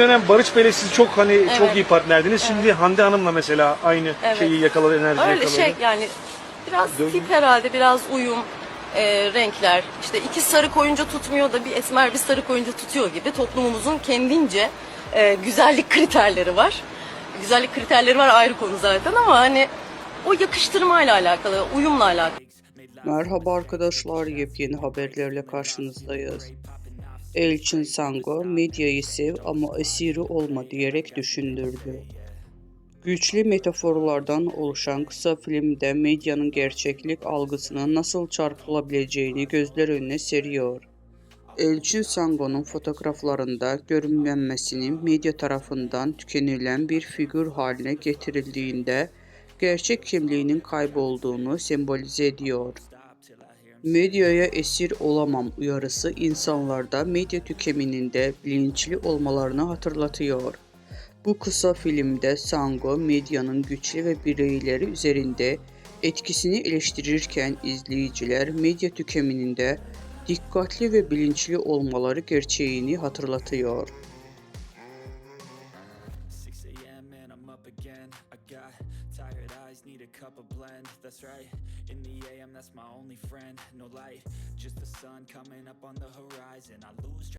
dönem Barış Bey'le siz çok hani çok Evet. iyi partnerdiniz. Şimdi Hande Hanım'la mesela aynı Evet. şeyi yakaladı, enerji Öyle yakaladı. şey yani biraz Dön- tip herhalde biraz uyum e, renkler işte iki sarı koyunca tutmuyor da bir esmer bir sarı koyunca tutuyor gibi toplumumuzun kendince e, güzellik kriterleri var. Güzellik kriterleri var ayrı konu zaten ama hani o yakıştırmayla alakalı, uyumla alakalı. Merhaba arkadaşlar, yepyeni haberlerle karşınızdayız. Elçin Sango, medyayı sev ama esiri olma diyerek düşündürdü. Güçlü metaforlardan oluşan kısa filmde medyanın gerçeklik algısına nasıl çarpılabileceğini gözler önüne seriyor. Elçin Sango'nun fotoğraflarında görünmemesinin medya tarafından tükenilen bir figür haline getirildiğinde gerçek kimliğinin kaybolduğunu sembolize ediyor. Medyaya esir olamam uyarısı insanlarda medya tüketiminde bilinçli olmalarını hatırlatıyor. Bu kısa filmde Sango medyanın güçlü ve bireyleri üzerinde etkisini eleştirirken izleyiciler medya tüketiminde dikkatli ve bilinçli olmaları gerçeğini hatırlatıyor. 6 a.m. and I'm up again. I got tired eyes, need a cup of blend. That's right. In the that's my only friend. No light, just the sun coming up on the horizon. I lose.